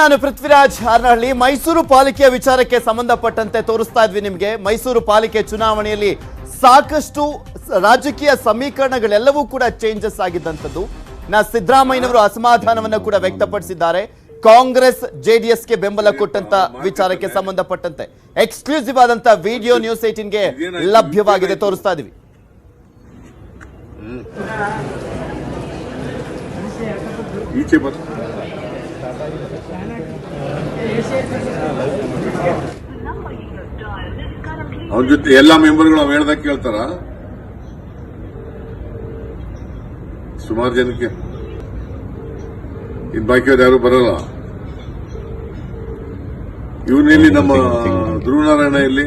ನಾನು ಪೃಥ್ವಿರಾಜ್ ಹಾರನಹಳ್ಳಿ. ಮೈಸೂರು ಪಾಲಿಕೆಯ ವಿಚಾರಕ್ಕೆ ಸಂಬಂಧಪಟ್ಟಂತೆ ತೋರಿಸ್ತಾ ಇದ್ವಿ ನಿಮಗೆ. ಮೈಸೂರು ಪಾಲಿಕೆ ಚುನಾವಣೆಯಲ್ಲಿ ಸಾಕಷ್ಟು ರಾಜಕೀಯ ಸಮೀಕರಣಗಳೆಲ್ಲವೂ ಕೂಡ ಚೇಂಜಸ್ ಆಗಿದ್ದಂಥದ್ದು. ನಾ ಸಿದ್ದರಾಮಯ್ಯನವರು ಅಸಮಾಧಾನವನ್ನು ಕೂಡ ವ್ಯಕ್ತಪಡಿಸಿದ್ದಾರೆ. ಕಾಂಗ್ರೆಸ್ ಜೆಡಿಎಸ್ಗೆ ಬೆಂಬಲ ಕೊಟ್ಟಂತ ವಿಚಾರಕ್ಕೆ ಸಂಬಂಧಪಟ್ಟಂತೆ. ಎಕ್ಸ್ಕ್ಲೂಸಿವ್ ಆದಂತ ವಿಡಿಯೋ ನ್ಯೂಸ್ ಏಟೀನ್ಗೆ ಲಭ್ಯವಾಗಿದೆ, ತೋರಿಸ್ತಾ ಇದೀವಿ. ಈಚೆ ಅವ್ರ ಜೊತೆ ಎಲ್ಲ ಮೆಂಬರ್ಗಳು ಅವ್ ಹೇಳ್ದಾಗ ಕೇಳ್ತಾರ. ಸುಮಾರು ಜನಕ್ಕೆ. ಇನ್ ಬಾಕಿಯವ್ರು ಯಾರು ಬರಲ್ಲ. ಇವನಿಲ್ಲಿ ನಮ್ಮ ಧ್ರುವನಾರಾಯಣ ಇಲ್ಲಿ.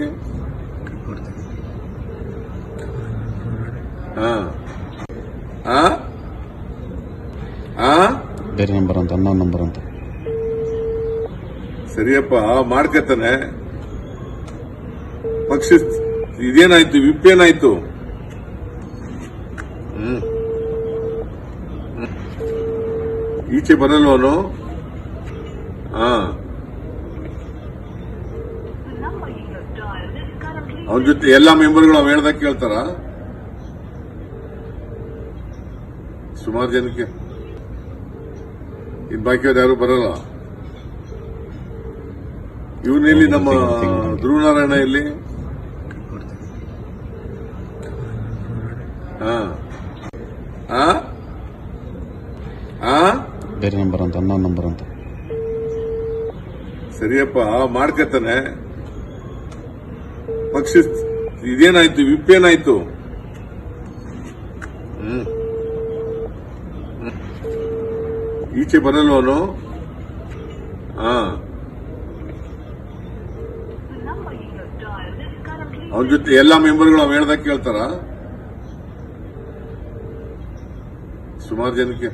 ಬೇರೆ ನಂಬರ್ ಅಂತ ಅನ್ನೋ ನಂಬರ್ ಅಂತ. ಸರಿಯಪ್ಪ ಮಾಡ್ಕತಾನೆ. ಪಕ್ಷ, ಇದೇನಾಯ್ತು ವಿಪ್ ಏನಾಯ್ತು ಹ್ಮ್. ಈಚೆ ಬರಲ್ವನು ಹಾ. ಅವನ ಜೊತೆ ಎಲ್ಲಾ ಮೆಂಬರ್ಗಳು ಅವ್ ಹೇಳ್ದಾಗ ಕೇಳ್ತಾರ? ಸುಮಾರು ಜನಕ್ಕೆ. ಇನ್ ಬಾಕಿ ಯಾರು ಬರಲ್ಲ. ಇವನಲ್ಲಿ ನಮ್ಮ ಧ್ರುವನಾರಾಯಣ ಇಲ್ಲಿ ಬೇರೆ ನಂಬರ್ ಅಂತ ಅನ್ನ ನಂಬರ್ ಅಂತ. ಸರಿಯಪ್ಪ ಮಾಡ್ಕತಾನೆ ಪಕ್ಷ ಇದೇನಾಯ್ತು ವಿಪ್ ಏನಾಯ್ತು ಹ್ಮ್. ಹ್ಮ್. ಈಚೆ ಬರಲ್ವನು? ಹಾ ಅವನ ಜೊತೆ ಎಲ್ಲ ಮೆಂಬರ್ಗಳು ಅವ್ ಹೇಳ್ದಾಗ ಕೇಳ್ತಾರ. ಸುಮಾರು ಜನಕ್ಕೆ.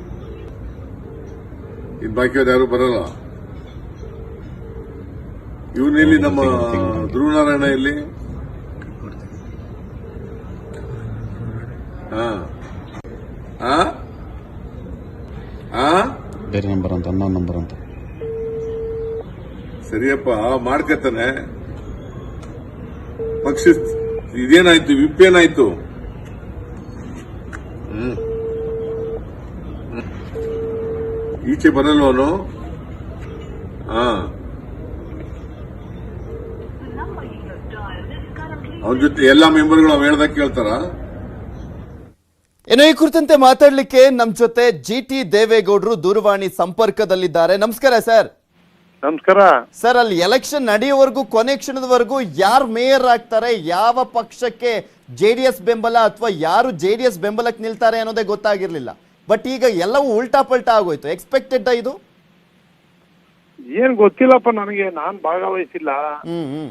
ಇನ್ ಬಾಕಿಯವ್ರು ಯಾರು ಬರಲ್ಲ. ಇವನಲ್ಲಿ ನಮ್ಮ ಧ್ರುವನಾರಾಯಣ ಇಲ್ಲಿ ಬೇರೆ ನಂಬರ್ ಅಂತ ಅನ್ನೋ ನಂಬರ್ ಅಂತ. ಸರಿಯಪ್ಪ ಮಾಡ್ಕತಾನೆ ಪಕ್ಷ ಇದೇನಾಯ್ತು ವಿಪ್ ಏನಾಯ್ತು. ಈಚೆ ಬರಲ್ವನು ಹಾ. ಜೊತೆ ಎಲ್ಲಾ ಮೆಂಬರ್ಗಳು ಅವ್ ಹೇಳ್ದಾಗ ಕೇಳ್ತಾರ? ಇನ್ನು ಈ ಕುರಿತಂತೆ ಮಾತಾಡ್ಲಿಕ್ಕೆ ನಮ್ ಜೊತೆ ಜಿ ಟಿ ದೇವೇಗೌಡರು ದೂರವಾಣಿ ಸಂಪರ್ಕದಲ್ಲಿದ್ದಾರೆ. ನಮಸ್ಕಾರ ಸರ್. ನಮಸ್ಕಾರ. ಸರ್ ಅಲ್ಲಿ ಎಲೆಕ್ಷನ್ ನಡೆಯುವವರೆಗೂ ಕೊನೆ ಕ್ಷಣದವರೆಗೂ ಯಾರು ಮೇಯರ್ ಆಗ್ತಾರೆ ಯಾವ ಪಕ್ಷಕ್ಕೆ ಜೆ ಡಿ ಎಸ್ ಬೆಂಬಲ ಅಥವಾ ಯಾರು ಜೆ ಡಿ ಎಸ್ ಬೆಂಬಲಕ್ಕೆ ನಿಲ್ತಾರೆ ಅನ್ನೋದೇ ಗೊತ್ತಾಗಿರ್ಲಿಲ್ಲ. ಬಟ್ ಈಗ ಎಲ್ಲವೂ ಉಲ್ಟಾ ಪಲ್ಟಾ ಆಗೋಯ್ತು. ಎಕ್ಸ್ಪೆಕ್ಟೆಡ್ ಇದು? ಏನ್ ಗೊತ್ತಿಲ್ಲಪ್ಪ ನನಗೆ. ನಾನ್ ಭಾಗವಹಿಸಿಲ್ಲ. ಹ್ಮ್ ಹ್ಮ್.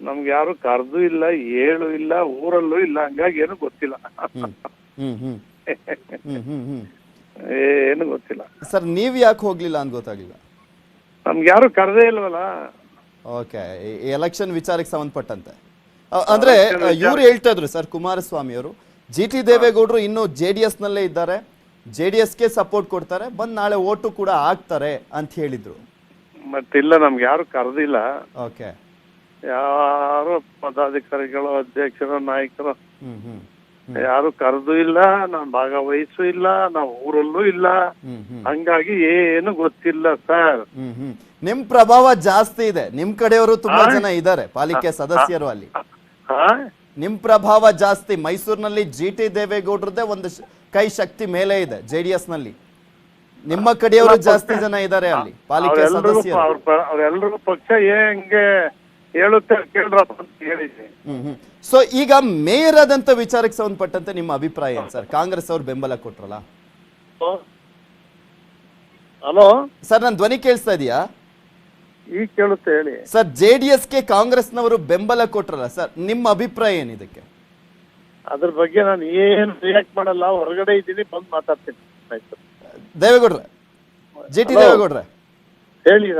ನಮ್ಗೆ ಯಾರು ಕರ್ದು ಇಲ್ಲ ಏಳು ಇಲ್ಲ ಊರಲ್ಲೂ ಇಲ್ಲ. ಹಂಗಾಗಿ ಏನು ಗೊತ್ತಿಲ್ಲ. ಹ್ಮ್ ಹ್ಮ್ ಹ್ಮ್. ಹ್ಮ್ ಹ್ಮ್ ಹ್ಮ್. ಏನು ಗೊತ್ತಿಲ್ಲ. ಸರ್ ನೀವ್ ಯಾಕೆ ಹೋಗ್ಲಿಲ್ಲ ಅಂತ ಗೊತ್ತಾಗ್ಲಿಲ್ಲ? ನಮ್ಗೆ ಯಾರು ಕರೆದೇ ಇಲ್ವಲ್ಲ? ಓಕೆ ಎಲೆಕ್ಷನ್ ವಿಚಾರಕ್ಕೆ ಸಂಬಂಧಪಟ್ಟಂತೆ. ಅ- ಅಂದ್ರೆ ಇವ್ರು ಹೇಳ್ತಾ ಇದ್ರು ಸರ್ ಕುಮಾರಸ್ವಾಮಿ ಅವರು ಜಿ ಟಿ ದೇವೇಗೌಡರು ಇನ್ನು ಜೆ ಡಿ ಎಸ್ ನಲ್ಲೇ ಇದ್ದಾರೆ ಜೆ ಡಿ ಎಸ್ಗೆ ಸಪೋರ್ಟ್ ಕೊಡ್ತಾರೆ ಬಂದ್ ನಾಳೆ ಓಟು ಕೂಡ ಆಗ್ತಾರೆ ಅಂತ ಹೇಳಿದ್ರು. ಮತ್ತಿಲ್ಲ ನಮ್ಗೆ ಯಾರು ಕರೆದಿಲ್ಲ. ಓಕೆ. ಯಾರು ಪದಾಧಿಕಾರಿಗಳು ಅಧ್ಯಕ್ಷರು ನಾಯಕರು ಹ್ಮ್ ಹ್ಮ್. ಯಾರು ಕರೆದು ಇಲ್ಲ ನಾನು ಭಾಗವಹಿಸು ಇಲ್ಲ ನಾವ್ ಊರಲ್ಲೂ ಇಲ್ಲ. ಹಂಗಾಗಿ ಏನು ಗೊತ್ತಿಲ್ಲ ಸರ್. ನಿಮ್ ಪ್ರಭಾವ ಜಾಸ್ತಿ ಇದೆ. ನಿಮ್ ಕಡೆಯವರು ತುಂಬಾ ಜನ ಇದ್ದಾರೆ ಪಾಲಿಕೆ ಸದಸ್ಯರು ಅಲ್ಲಿ. ನಿಮ್ ಪ್ರಭಾವ ಜಾಸ್ತಿ ಮೈಸೂರಿನಲ್ಲಿ ಜಿ ಟಿ ದೇವೇಗೌಡರದೇ ಒಂದು ಕೈ ಶಕ್ತಿ ಮೇಲೆ ಇದೆ ಜೆ ಡಿ ಎಸ್ನಲ್ಲಿ ನಿಮ್ಮ ಕಡೆಯವರು ಜಾಸ್ತಿ ಜನ ಇದ್ದಾರೆ ಅಲ್ಲಿ ಪಾಲಿಕೆ ಸದಸ್ಯರು. ಅವ್ರ ಪಕ್ಷ ಹೆಂಗೆ ಹೇಳುತ್ತೆ ಕೇಳ್ರಪ್ಪ ಅಂತ ಹೇಳಿದ್ವಿ ಹ್ಮ್ ಹ್ಮ್. ಸೊ ಈಗ ಮೇಯರ್ ಆದಂತ ವಿಚಾರಕ್ಕೆ ಸಂಬಂಧಪಟ್ಟಂತೆ ನಿಮ್ಮ ಅಭಿಪ್ರಾಯ ಏನ್ ಸರ್? ಕಾಂಗ್ರೆಸ್ ಅವ್ರು ಬೆಂಬಲ ಕೊಟ್ರಲ್ಲ? ಹಲೋ? ಸರ್ ನನ್ನ ಧ್ವನಿ ಕೇಳಿಸ್ತಾ ಇದೆಯಾ? ಈಗ ಕೇಳುತ್ತೆ ಹೇಳಿ. ಸರ್ ಜೆ ಡಿ ಎಸ್ಗೆ ಕಾಂಗ್ರೆಸ್ನವರು ಬೆಂಬಲ ಕೊಟ್ರಲ್ಲ ಸರ್? ನಿಮ್ಮ ಅಭಿಪ್ರಾಯ ಏನು ಇದಕ್ಕೆ? ಅದ್ರ ಬಗ್ಗೆ ನಾನು ಏನು ರಿಯಾಕ್ಟ್ ಮಾಡಲ್ಲ ಹೊರಗಡೆ ಇದ್ದೀನಿ ಬಂದು ಮಾತಾಡ್ತೀನಿ. ಆಯ್ತು. ದೇವೇಗೌಡ್ರೆ ಜಿ ಟಿ. ದೇವೇಗೌಡ್ರೆ. ಹೇಳಿ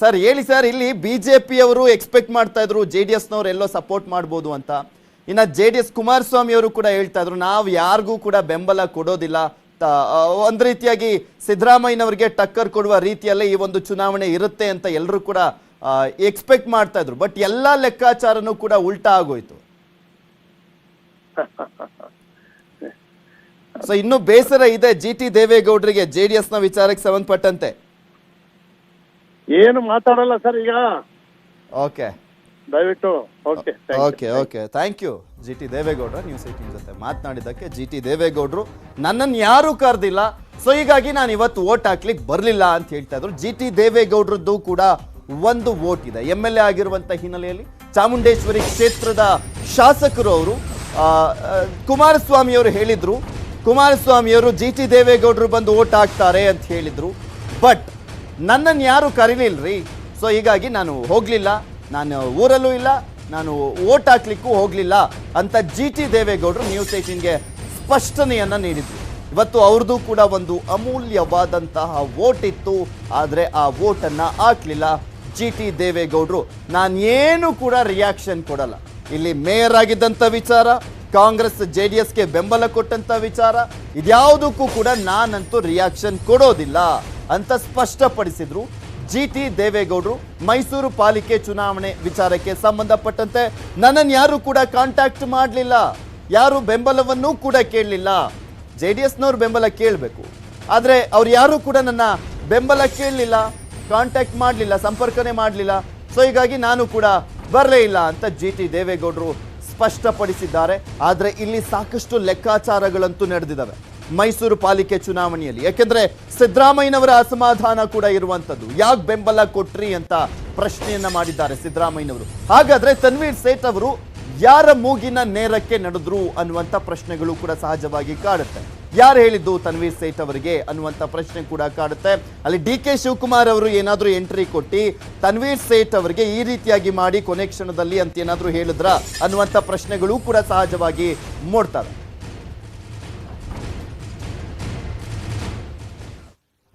ಸರ್. ಹೇಳಿ ಸರ್, ಇಲ್ಲಿ ಬಿಜೆಪಿ ಅವರು ಎಕ್ಸ್ಪೆಕ್ಟ್ ಮಾಡ್ತಾ ಇದ್ರು, ಜೆ ಡಿ ಎಸ್ನವ್ರು ಎಲ್ಲೋ ಸಪೋರ್ಟ್ ಮಾಡ್ಬೋದು ಅಂತ. ಇನ್ನ ಜೆ ಡಿ ಎಸ್ ಕುಮಾರಸ್ವಾಮಿ ಅವರು ಕೂಡ ಹೇಳ್ತಾ ಇದ್ರು, ನಾವು ಯಾರಿಗೂ ಕೂಡ ಬೆಂಬಲ ಕೊಡೋದಿಲ್ಲ. ಒಂದು ರೀತಿಯಾಗಿ ಸಿದ್ದರಾಮಯ್ಯನವರಿಗೆ ಟಕ್ಕರ್ ಕೊಡುವ ರೀತಿಯಲ್ಲೇ ಈ ಒಂದು ಚುನಾವಣೆ ಇರುತ್ತೆ ಅಂತ ಎಲ್ಲರೂ ಕೂಡ ಎಕ್ಸ್ಪೆಕ್ಟ್ ಮಾಡ್ತಾ ಇದ್ರು. ಬಟ್ ಎಲ್ಲಾ ಲೆಕ್ಕಾಚಾರನೂ ಕೂಡ ಉಲ್ಟಾ ಆಗೋಯ್ತು. ಸೊ ಇನ್ನು ಬೇಸರ ಇದೆ, ಜಿ ಟಿ ದೇವೇಗೌಡರಿಗೆ ಜೆಡಿಎಸ್ನ ವಿಚಾರಕ್ಕೆ ಸಂಬಂಧಪಟ್ಟಂತೆ. ಏನು ಮಾತಾಡಲ್ಲ ಸರ್ ಈಗ. ಓಕೆ ದಯವಿಟ್ಟು okay okay okay thank you G T ದೇವೇಗೌಡರ ನ್ಯೂಸ್ ಏಟೀನ್ ಜೊತೆ ಮಾತನಾಡಿದ್ದಕ್ಕೆ ಜಿ ಟಿ ದೇವೇಗೌಡರು ನನ್ನನ್ನು ಯಾರೂ ಕರೆದಿಲ್ಲ. ಸೊ ಹೀಗಾಗಿ ನಾನು ಇವತ್ತು ಓಟ್ ಹಾಕ್ಲಿಕ್ಕೆ ಬರಲಿಲ್ಲ ಅಂತ ಹೇಳ್ತಾ ಇದ್ರು. ಜಿ ಟಿ ದೇವೇಗೌಡರದ್ದು ಕೂಡ ಒಂದು ವೋಟ್ ಇದೆ. ಎಂ ಎಲ್ ಎ ಆಗಿರುವಂಥ ಹಿನ್ನೆಲೆಯಲ್ಲಿ ಚಾಮುಂಡೇಶ್ವರಿ ಕ್ಷೇತ್ರದ ಶಾಸಕರು ಅವರು ಕುಮಾರಸ್ವಾಮಿಯವರು ಹೇಳಿದರು ಕುಮಾರಸ್ವಾಮಿ ಅವರು ಹೇಳಿದ್ರು. ಕುಮಾರಸ್ವಾಮಿ ಅವರು ಜಿ ಟಿ ದೇವೇಗೌಡರು ಬಂದು ಓಟ್ ಹಾಕ್ತಾರೆ ಅಂತ ಹೇಳಿದರು. ಬಟ್ ನನ್ನನ್ನು ಯಾರು ಕರೀಲಿಲ್ಲರಿ ಸೊ ಹೀಗಾಗಿ ನಾನು ಹೋಗಲಿಲ್ಲ. ನಾನು ಊರಲ್ಲೂ ಇಲ್ಲ. ನಾನು ಓಟ್ ಹಾಕ್ಲಿಕ್ಕೂ ಹೋಗಲಿಲ್ಲ ಅಂತ ಜಿ ಟಿ ದೇವೇಗೌಡರು ನ್ಯೂಸ್ ಏಟೀನ್ಗೆ ಸ್ಪಷ್ಟನೆಯನ್ನು ನೀಡಿದ್ರು. ಇವತ್ತು ಅವ್ರದ್ದು ಕೂಡ ಒಂದು ಅಮೂಲ್ಯವಾದಂತಹ ವೋಟ್ ಇತ್ತು. ಆದರೆ ಆ ವೋಟನ್ನು ಹಾಕ್ಲಿಲ್ಲ ಜಿ ಟಿ ದೇವೇಗೌಡರು. ಏನು ಕೂಡ ರಿಯಾಕ್ಷನ್ ಕೊಡಲ್ಲ. ಇಲ್ಲಿ ಮೇಯರ್ ಆಗಿದ್ದಂಥ ವಿಚಾರ, ಕಾಂಗ್ರೆಸ್, ಜೆ ಡಿ ಎಸ್ಗೆ ಬೆಂಬಲ ಕೊಟ್ಟಂಥ ವಿಚಾರ, ಇದ್ಯಾವುದಕ್ಕೂ ಕೂಡ ನಾನಂತೂ ರಿಯಾಕ್ಷನ್ ಕೊಡೋದಿಲ್ಲ. ಅಂತ ಸ್ಪಷ್ಟಪಡಿಸಿದ್ರು. ಜಿ ಟಿ ದೇವೇಗೌಡರು ಮೈಸೂರು ಪಾಲಿಕೆ ಚುನಾವಣೆ ವಿಚಾರಕ್ಕೆ ಸಂಬಂಧಪಟ್ಟಂತೆ ನನ್ನನ್ನು ಯಾರು ಕೂಡ ಕಾಂಟ್ಯಾಕ್ಟ್ ಮಾಡಲಿಲ್ಲ. ಯಾರು ಬೆಂಬಲವನ್ನೂ ಕೂಡ ಕೇಳಲಿಲ್ಲ. ಜೆ ಡಿ ಎಸ್ನವ್ರು ಬೆಂಬಲ ಕೇಳಬೇಕು. ಆದರೆ ಅವ್ರು ಯಾರು ಕೂಡ ನನ್ನ ಬೆಂಬಲ ಕೇಳಲಿಲ್ಲ ಕಾಂಟ್ಯಾಕ್ಟ್ ಮಾಡಲಿಲ್ಲ, ಸಂಪರ್ಕನೇ ಮಾಡಲಿಲ್ಲ. ಸೊ ಹೀಗಾಗಿ ನಾನು ಕೂಡ ಬರಲೇ ಇಲ್ಲ ಅಂತ ಜಿ ಟಿ ದೇವೇಗೌಡರು ಸ್ಪಷ್ಟಪಡಿಸಿದ್ದಾರೆ. ಆದರೆ ಇಲ್ಲಿ ಸಾಕಷ್ಟು ಲೆಕ್ಕಾಚಾರಗಳಂತೂ ನಡೆದಿದ್ದಾವೆ. ಮೈಸೂರು ಪಾಲಿಕೆ ಚುನಾವಣೆಯಲ್ಲಿ. ಯಾಕೆಂದ್ರೆ ಸಿದ್ದರಾಮಯ್ಯನವರ ಅಸಮಾಧಾನ ಕೂಡ ಇರುವಂತದ್ದು ಯಾಕೆ ಬೆಂಬಲ ಕೊಟ್ರಿ ಅಂತ ಪ್ರಶ್ನೆಯನ್ನ ಮಾಡಿದ್ದಾರೆ ಸಿದ್ದರಾಮಯ್ಯನವರು. ಹಾಗಾದ್ರೆ ತನ್ವೀರ್ ಸೇಠ್ ಅವರು ಯಾರ ಮೂಗಿನ ನೇರಕ್ಕೆ ನಡೆದ್ರು ಅನ್ನುವಂಥ ಪ್ರಶ್ನೆಗಳು ಕೂಡ ಸಹಜವಾಗಿ ಕಾಡುತ್ತೆ. ಯಾರು ಹೇಳಿದ್ದು ತನ್ವೀರ್ ಸೇಠ್ ಅವರಿಗೆ ಅನ್ನುವಂಥ ಪ್ರಶ್ನೆ ಕೂಡ ಕಾಡುತ್ತೆ. ಅಲ್ಲಿ ಡಿ ಕೆ ಶಿವಕುಮಾರ್ ಅವರು ಏನಾದರೂ ಎಂಟ್ರಿ ಕೊಟ್ಟು ತನ್ವೀರ್ ಸೇಠ್ ಅವರಿಗೆ ಈ ರೀತಿಯಾಗಿ ಮಾಡಿ ಕೊನೆ ಕ್ಷಣದಲ್ಲಿ ಅಂತ ಏನಾದರೂ ಹೇಳಿದ್ರ ಅನ್ನುವಂಥ ಪ್ರಶ್ನೆಗಳು ಕೂಡ ಸಹಜವಾಗಿ ಮೂಡ್ತವೆ.